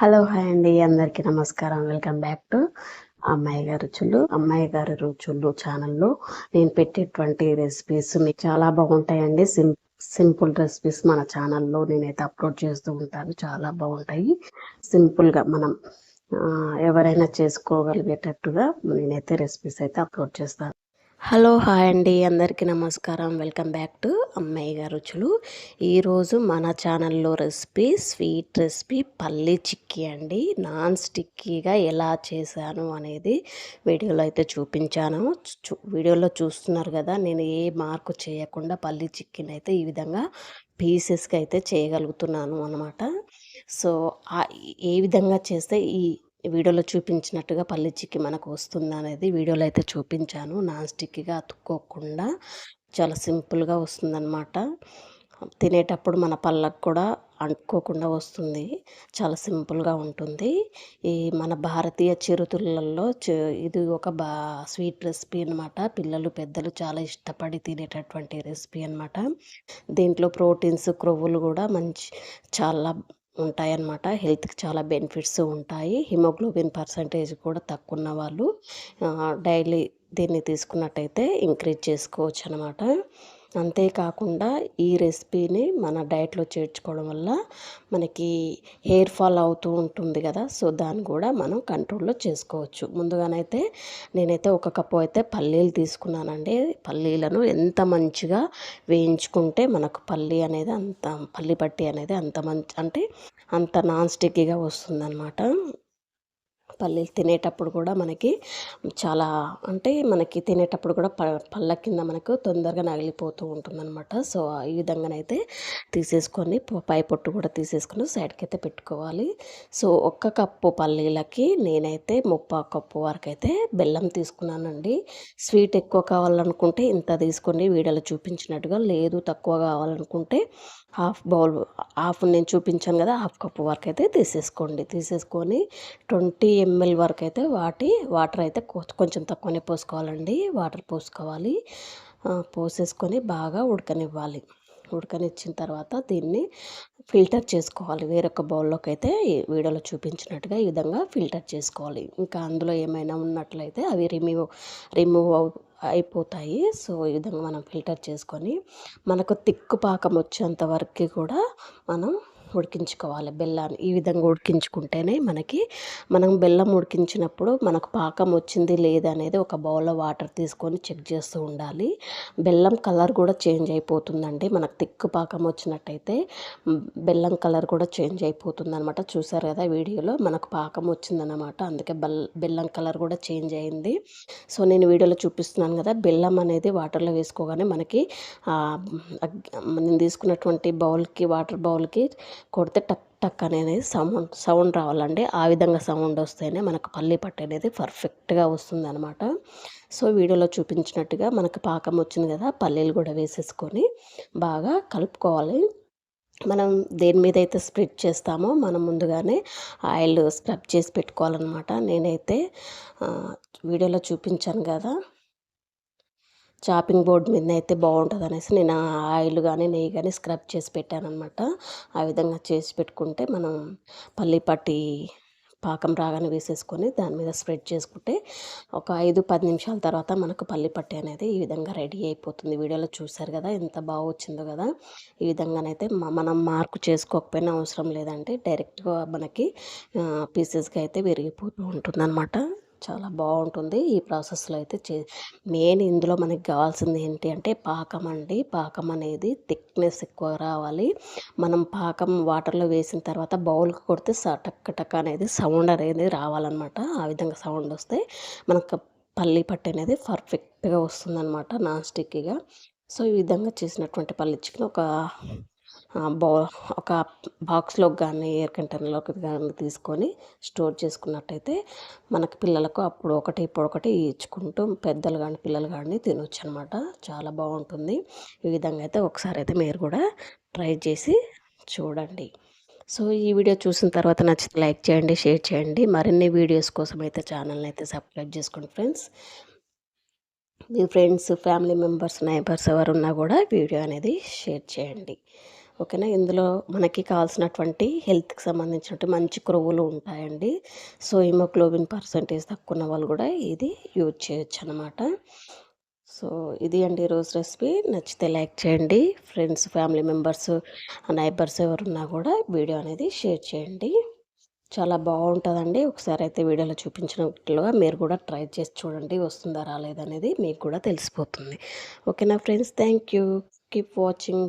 Hello hi అండి. అందరికీ నమస్కారం. వెల్కమ్ బ్యాక్ టు అమ్మాయి గారి రుచులు. అమ్మాయి గారి రుచులు ఛానల్లో నేను పెట్టేటువంటి రెసిపీస్ మీకు చాలా బాగుంటాయండి. సిం సింపుల్ రెసిపీస్ మన ఛానల్లో నేనైతే అప్లోడ్ చేస్తూ ఉంటాను. చాలా బాగుంటాయి. సింపుల్గా మనం ఎవరైనా చేసుకోగలిగేటట్టుగా నేనైతే రెసిపీస్ అయితే అప్లోడ్ చేస్తాను. హలో హాయ్ అండి అందరికీ నమస్కారం. వెల్కమ్ బ్యాక్ టు అమ్మాయి గారు రుచులు. ఈరోజు మన ఛానల్లో రెసిపీ స్వీట్ రెసిపీ పల్లి చిక్కీ అండి. నాన్ స్టిక్కీగా ఎలా చేశాను అనేది వీడియోలో అయితే చూపించాను. చూ- వీడియోలో చూస్తున్నారు కదా నేను ఏ మార్కు చేయకుండా పల్లి చిక్కీని అయితే ఈ విధంగా పీసెస్కి అయితే చేయగలుగుతున్నాను అనమాట సో ఏ విధంగా చేస్తే ఈ వీడియోలో చూపించినట్టుగా పల్లి చిక్కి మనకు వస్తుంది అనేది వీడియోలో అయితే చూపించాను. నాన్ స్టిక్గా అతుక్కోకుండా చాలా సింపుల్గా వస్తుందన్నమాట. తినేటప్పుడు మన పళ్ళకు కూడా అంటుకోకుండా వస్తుంది. చాలా సింపుల్గా ఉంటుంది. ఈ మన భారతీయ చిరుతులలో ఇది ఒక బా స్వీట్ రెసిపీ అనమాట పిల్లలు పెద్దలు చాలా ఇష్టపడి తినేటటువంటి రెసిపీ అనమాట దీంట్లో ప్రోటీన్స్ క్రొవ్వులు కూడా మంచి చాలా ఉంటాయన్నమాట. హెల్త్కి చాలా బెనిఫిట్స్ ఉంటాయి. హిమోగ్లోబిన్ పర్సంటేజ్ కూడా తక్కువ ఉన్న వాళ్ళు డైలీ దీన్ని తీసుకున్నట్టయితే ఇంక్రీజ్ చేసుకోవచ్చు అనమాట అంతేకాకుండా ఈ రెసిపీని మన డైట్లో చేర్చుకోవడం వల్ల మనకి హెయిర్ ఫాల్ అవుతూ ఉంటుంది కదా సో దాన్ని కూడా మనం కంట్రోల్లో చేసుకోవచ్చు. ముందుగానైతే నేనైతే ఒక కప్పు అయితే పల్లీలు తీసుకున్నానండి. పల్లీలను ఎంత మంచిగా వేయించుకుంటే మనకు పల్లి అనేది అంత పల్లి పట్టి అనేది అంత మంచి అంటే అంత నాన్ స్టిక్కీగా వస్తుందన్నమాట. పల్లీలు తినేటప్పుడు కూడా మనకి చాలా అంటే మనకి తినేటప్పుడు కూడా ప పళ్ళ కింద మనకు తొందరగా నగిలిపోతూ ఉంటుందన్నమాట. సో ఈ విధంగానైతే తీసేసుకొని పై పొట్టు కూడా తీసేసుకొని సైడ్కి అయితే పెట్టుకోవాలి. సో ఒక్క కప్పు పల్లీలకి నేనైతే ముప్పా కప్పు వరకు అయితే బెల్లం తీసుకున్నానండి. స్వీట్ ఎక్కువ కావాలనుకుంటే ఇంత తీసుకోండి. వీడియోలో చూపించినట్టుగా లేదు తక్కువ కావాలనుకుంటే హాఫ్ బౌల్ హాఫ్ నేను చూపించాను కదా హాఫ్ కప్పు వరకు అయితే తీసేసుకోండి. తీసేసుకొని ట్వంటీ ఎంఎల్ వరకు అయితే వాటి వాటర్ అయితే కొంచెం తక్కువనే పోసుకోవాలండి. వాటర్ పోసుకోవాలి. పోసేసుకొని బాగా ఉడకనివ్వాలి. ఉడకనిచ్చిన తర్వాత దీన్ని ఫిల్టర్ చేసుకోవాలి. వేరొక బౌల్లోకి అయితే వీడియోలో చూపించినట్టుగా ఈ విధంగా ఫిల్టర్ చేసుకోవాలి. ఇంకా అందులో ఏమైనా ఉన్నట్లయితే అవి రిమూవ్ రిమూవ్ అవు అయిపోతాయి. సో ఈ విధంగా మనం ఫిల్టర్ చేసుకొని మనకు తిక్కు పాకం వచ్చేంత వరకు కూడా మనం ఉడికించుకోవాలి. బెల్లాన్ని ఈ విధంగా ఉడికించుకుంటేనే మనకి మనం బెల్లం ఉడికించినప్పుడు మనకు పాకం వచ్చింది లేదనేది అనేది ఒక బౌల్లో వాటర్ తీసుకొని చెక్ చేస్తూ ఉండాలి. బెల్లం కలర్ కూడా చేంజ్ అయిపోతుందండి. మనకు తిక్కు పాకం వచ్చినట్టయితే బెల్లం కలర్ కూడా చేంజ్ అయిపోతుంది అనమాట చూసారు కదా వీడియోలో మనకు పాకం వచ్చిందనమాట అందుకే బెల్ బెల్లం కలర్ కూడా చేంజ్ అయింది. సో నేను వీడియోలో చూపిస్తున్నాను కదా బెల్లం అనేది వాటర్లో వేసుకోగానే మనకి నేను తీసుకున్నటువంటి బౌల్కి వాటర్ బౌల్కి కొడితే టక్ టక్ అనేది సౌండ్ సౌండ్ రావాలండి. ఆ విధంగా సౌండ్ వస్తేనే మనకు పల్లి పట్టు అనేది పర్ఫెక్ట్గా వస్తుంది అనమాట సో వీడియోలో చూపించినట్టుగా మనకు పాకం వచ్చింది కదా పల్లీలు కూడా వేసేసుకొని బాగా కలుపుకోవాలి. మనం దేని మీద అయితే స్ప్రెడ్ చేస్తామో మనం ముందుగానే ఆయిల్ స్క్రబ్ చేసి పెట్టుకోవాలన్నమాట. నేనైతే వీడియోలో చూపించాను కదా చాపింగ్ బోర్డ్ మీద అయితే బాగుంటుంది అనేసి నేను ఆయిల్ కానీ నెయ్యి కానీ స్క్రబ్ చేసి పెట్టానమాట ఆ విధంగా చేసి పెట్టుకుంటే మనం పల్లిపట్టి పాకం రాగానే వేసేసుకొని దాని మీద స్ప్రెడ్ చేసుకుంటే ఒక ఐదు పది నిమిషాల తర్వాత మనకు పల్లి పట్టి అనేది ఈ విధంగా రెడీ అయిపోతుంది. వీడియోలో చూసారు కదా ఎంత బాగా వచ్చిందో కదా. ఈ విధంగానైతే మనం మార్కు చేసుకోకపోయినా అవసరం లేదంటే డైరెక్ట్గా మనకి పీసెస్గా అయితే విరిగిపోతూ ఉంటుంది చాలా బాగుంటుంది. ఈ ప్రాసెస్లో అయితే చే మెయిన్ ఇందులో మనకి కావాల్సింది ఏంటి అంటే పాకం అండి. పాకం అనేది థిక్నెస్ ఎక్కువ రావాలి. మనం పాకం వాటర్లో వేసిన తర్వాత బౌల్కి కొడితే స టక్ టక్ అనేది సౌండ్ అనేది రావాలన్నమాట. ఆ విధంగా సౌండ్ వస్తే మనకు పల్లి పట్టు అనేది పర్ఫెక్ట్గా వస్తుందన్నమాట నాన్ స్టిక్కీగా సో ఈ విధంగా చేసినటువంటి పల్లి చికెన్ ఒక బౌ ఒక బాక్స్లోకి కానీ ఎయిర్ కంటైనర్లోకి కానీ తీసుకొని స్టోర్ చేసుకున్నట్టయితే మనకి పిల్లలకు అప్పుడు ఒకటి ఇప్పుడు ఒకటి ఇచ్చుకుంటూ పెద్దలు కానీ పిల్లలు కానీ తినొచ్చు అనమాట చాలా బాగుంటుంది. ఈ విధంగా అయితే ఒకసారి అయితే మీరు కూడా ట్రై చేసి చూడండి. సో ఈ వీడియో చూసిన తర్వాత నచ్చితే లైక్ చేయండి షేర్ చేయండి. మరిన్ని వీడియోస్ కోసం అయితే ఛానల్ని అయితే సబ్స్క్రైబ్ చేసుకోండి ఫ్రెండ్స్. మీ ఫ్రెండ్స్ ఫ్యామిలీ మెంబర్స్ నైబర్స్ ఎవరున్నా కూడా వీడియో అనేది షేర్ చేయండి. ఓకేనా? ఇందులో మనకి కావాల్సినటువంటి హెల్త్కి సంబంధించినటువంటి మంచి క్రొవ్వులు ఉంటాయండి. సో హిమోగ్లోబిన్ పర్సంటేజ్ తక్కువ ఉన్న వాళ్ళు కూడా ఇది యూజ్ చేయొచ్చు అనమాట సో ఇది అండి ఈరోజు రెసిపీ. నచ్చితే లైక్ చేయండి. ఫ్రెండ్స్ ఫ్యామిలీ మెంబర్స్ నైబర్స్ ఎవరున్నా కూడా వీడియో అనేది షేర్ చేయండి. చాలా బాగుంటుందండి. ఒకసారి అయితే వీడియోలో చూపించినట్లుగా మీరు కూడా ట్రై చేసి చూడండి. వస్తుందా రాలేదనేది మీకు కూడా తెలిసిపోతుంది. ఓకేనా friends? Thank you. Keep watching.